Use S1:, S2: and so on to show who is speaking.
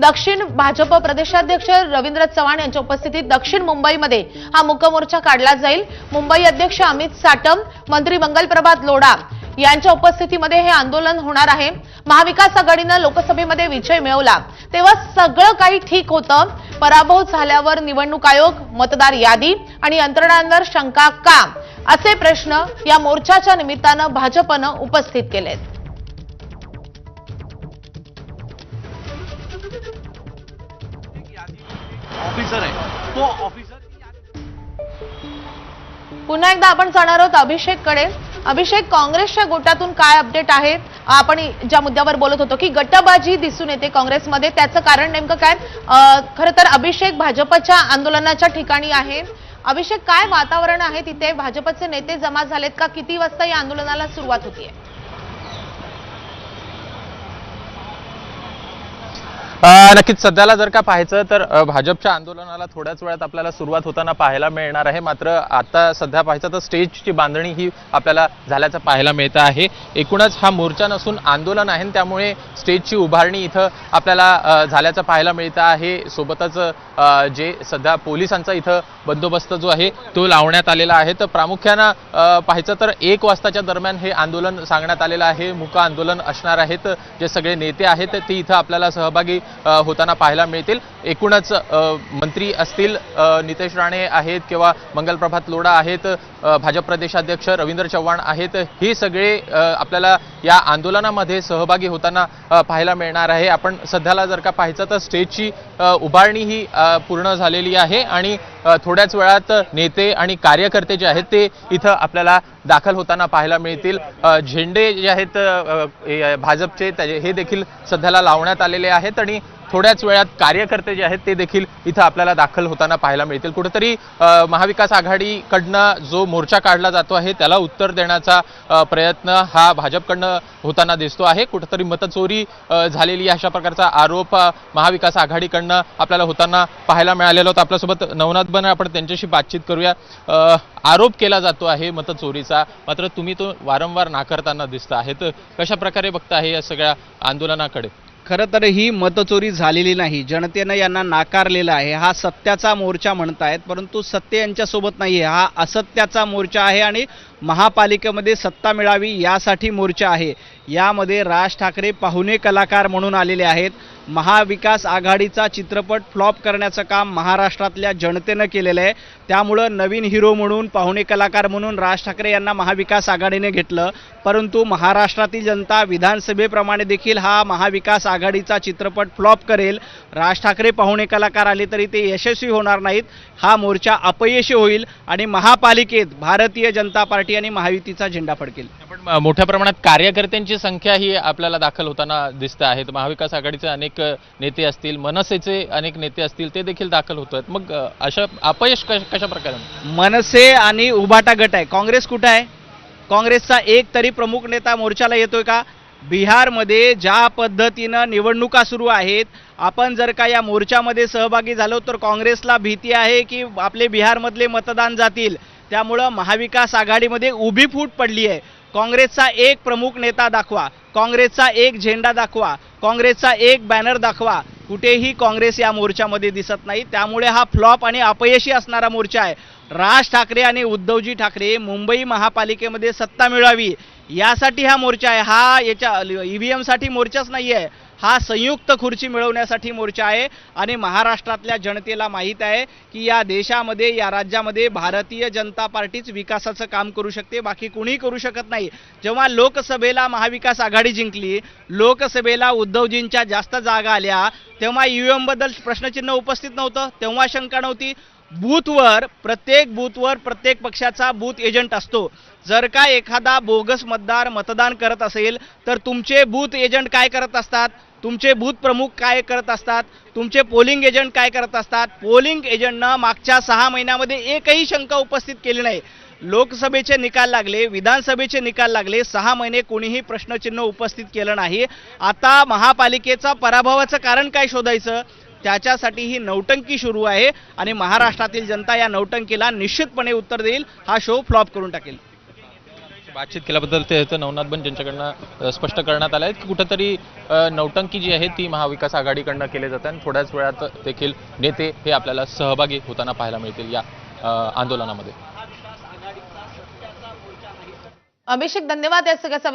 S1: दक्षिण भाजप प्रदेशाध्यक्ष रवींद्र चव्हाण यांच्या उपस्थितीत दक्षिण मुंबईमध्ये हा मुकमोर्चा काढला जाईल. मुंबई अध्यक्ष अमित साटम मंत्री मंगल प्रभात लोढा यांच्या उपस्थितीमध्ये हे आंदोलन होणार आहे. महाविकास आघाडीनं लोकसभेमध्ये विजय मिळवला. तेव्हा सगळं काही ठीक होतं. पराभव झाल्यावर निवडणूक आयोग मतदार यादी आणि यंत्रणांवर शंका का? असे प्रश्न या मोर्चाच्या निमित्तानं भाजपनं उपस्थित केलेत.
S2: ऑफिसर आहे. तो ऑफिसर
S1: पुन्हा एकदा आपण जाणार आहोत अभिषेककडे. अभिषेक काँग्रेसच्या गोटातून काय अपडेट आहे आपण ज्या मुद्द्यावर बोलत होतो की गटबाजी दिसून येते काँग्रेसमध्ये. त्याचं कारण नेमकं काय? खरं तर अभिषेक भाजपच्या आंदोलनाच्या ठिकाणी आहे. अभिषेक काय वातावरण आहे तिथे? भाजपचे नेते जमा झालेत का? किती वाजता या आंदोलनाला सुरुवात होतीये?
S3: नक्कीच सध्याला जर का पाहायचं तर भाजपच्या आंदोलनाला थोड्याच वेळात आपल्याला सुरुवात होताना पाहायला मिळणार आहे. मात्र आता सध्या पाहायचं तर स्टेजची बांधणी ही आपल्याला झाल्याचं पाहायला मिळतं आहे. एकूणच हा मोर्चा नसून आंदोलन आहे आणि त्यामुळे स्टेजची उभारणी इथं आपल्याला झाल्याचं पाहायला मिळतं आहे. सोबतच जे सध्या पोलिसांचा इथं बंदोबस्त जो आहे तो लावण्यात आलेला आहे. तर प्रामुख्यानं पाहायचं तर एक वाजताच्या दरम्यान हे आंदोलन सांगण्यात आलेलं आहे. मुक आंदोलन असणार आहेत जे सगळे नेते आहेत ते इथं आपल्याला सहभागी होताना पाहायला मिळतील. एकूणच मंत्री असतील नितेश राणे आहेत किंवा मंगलप्रभात लोढा आहेत भाजप प्रदेशाध्यक्ष रवींद्र चव्हाण आहेत हे सगळे आपल्याला या आंदोलनामध्ये सहभागी होताना पाहायला मिळणार आहे. आपण सध्याला जर का पाहायचं तर स्टेजची उभारणी ही पूर्ण झालेली आहे आणि थोड्याच वेळात नेते आणि कार्यकर्ते जे आहेत ते इथं आपल्याला दाखल होताना पाहायला मिळतील. झेंडे जे आहेत भाजपचे त्याचे- हे देखील सध्याला लावण्यात आलेले आहेत आणि थोड्याच वेळात कार्यकर्ते जे आहेत ते देखील इथं आपल्याला दाखल होताना पाहायला मिळतील. कुठेतरी महाविकास आघाडीकडनं जो मोर्चा काढला जातो आहे त्याला उत्तर देण्याचा प्रयत्न हा भाजपकडनं होताना दिसतो आहे. कुठेतरी मतचोरी झालेली आहे अशा प्रकारचा आरोप महाविकास आघाडीकडनं आपल्याला होताना पाहायला मिळालेला होता. आपल्यासोबत नवनाथ बन आपण त्यांच्याशी बातचीत करूया. आरोप केला जातो आहे मतचोरीचा. मात्र तुम्ही तो वारंवार नाकारताना दिसता आहेत. कशा प्रकारे बघता आहे या सगळ्या आंदोलनाकडे?
S4: खरं तर ही मतचोरी झालेली नाही. जनतेनं यांना नाकारलेला आहे. हा सत्याचा मोर्चा म्हणतायत परंतु सत्य यांच्यासोबत नाही आहे हा असत्याचा मोर्चा आहे आणि महापालिकेमध्ये सत्ता मिळावी यासाठी मोर्चा आहे. यामध्ये राज ठाकरे पाहुणे कलाकार म्हणून आलेले आहेत. महाविकास आघाडीचा चित्रपट फ्लॉप करण्याचं काम महाराष्ट्रातल्या जनतेनं केलेलं आहे. त्यामुळं नवीन हिरो म्हणून पाहुणे कलाकार म्हणून राज ठाकरे यांना महाविकास आघाडीने घेतलं. परंतु महाराष्ट्रातील जनता विधानसभेप्रमाणे देखील हा महाविकास आघाडीचा चित्रपट फ्लॉप करेल. राज ठाकरे पाहुणे कलाकार आले तरी ते यशस्वी होणार नाहीत. हा मोर्चा अपयशी होईल आणि महापालिकेत भारतीय जनता पार्टी आणि महायुतीचा झेंडा फडकेल.
S3: पण मोठ्या प्रमाणात कार्यकर्त्यांची संख्या ही आपल्याला दाखल होताना दिसत आहेत. महाविकास आघाडीचे अनेक नेते असतील मनसेचे अनेक नेते असतील ते देखील दाखल होत आहेत मग अशा अपयश कश- कशा प्रकारे?
S4: मनसे आणि उभाटा गट आहे. काँग्रेस कुठं आहे? काँग्रेसचा एक तरी प्रमुख नेता मोर्चाला येतोय का? बिहारमध्ये ज्या पद्धतीनं निवडणुका सुरू आहेत आपण जर का या मोर्चामध्ये सहभागी झालो तर काँग्रेसला भीती आहे की आपले बिहारमधले मतदान जातील. त्यामुळं महाविकास आघाडीमध्ये उभी फूट पडली आहे. काँग्रेसचा एक प्रमुख नेता दाखवा काँग्रेसचा एक झेंडा दाखवा काँग्रेसचा एक बॅनर दाखवा. कुठेही काँग्रेस या मोर्चामध्ये दिसत नाही. त्यामुळे हा फ्लॉप आणि अपयशी असणारा मोर्चा आहे. राज ठाकरे आणि उद्धवजी ठाकरे मुंबई महापालिकेमध्ये सत्ता मिळावी यासाठी हा मोर्चा आहे. हा याच्या ईव्हीएमसाठी मोर्चाच नाही आहे हा संयुक्त खुर्ची मिळवण्यासाठी मोर्चा आहे. आणि महाराष्ट्रातल्या जनतेला माहीत आहे की या देशामध्ये या राज्यामध्ये भारतीय जनता पार्टीच विकासाचं काम करू शकते. बाकी कुणी करू शकत नाही. जेव्हा लोकसभेला महाविकास आघाडी जिंकली लोकसभेला उद्धवजींच्या जास्त जागा आल्या तेव्हा ईव्हीएमबद्दल प्रश्नचिन्ह उपस्थित नव्हतं. तेव्हा शंका नव्हती. बूथवर प्रत्येक बूथवर प्रत्येक पक्षाचा बूथ एजंट असतो. जर का एखादा बोगस मतदार मतदान करत असेल तर तुमचे बूथ एजंट काय करत असतात? तुमचे बूथ प्रमुख काय करत असतात? तुमचे पोलिंग एजंट काय करत असतात? पोलिंग एजंटनं मागच्या सहा महिन्यामध्ये एकही शंका उपस्थित केली नाही. लोकसभेचे निकाल लागले विधानसभेचे निकाल लागले सहा महिने कोणीही प्रश्नचिन्ह उपस्थित केलं नाही. आता महापालिकेचा पराभवाचं कारण काय शोधायचं? त्याच्यासाठी ही नौटंकी सुरू आहे आणि महाराष्ट्रातील जनता या नौटंकीला निश्चितपणे उत्तर देईल. हा शो फ्लॉप करून टाकेल.
S3: बातचीत केल्याबद्दल ते ते नवनाथ बन यांच्याकडनं अ, स्पष्ट करण्यात आलं आहे की कुठंतरी नौटंकी जी आहे ती महाविकास आघाडीकडनं केली जाते आणि थोड्याच वेळात देखील नेते हे आपल्याला सहभागी होताना पाहायला मिळतील या आंदोलनामध्ये.
S1: अभिषेक धन्यवाद या सगळ्या सविस्तर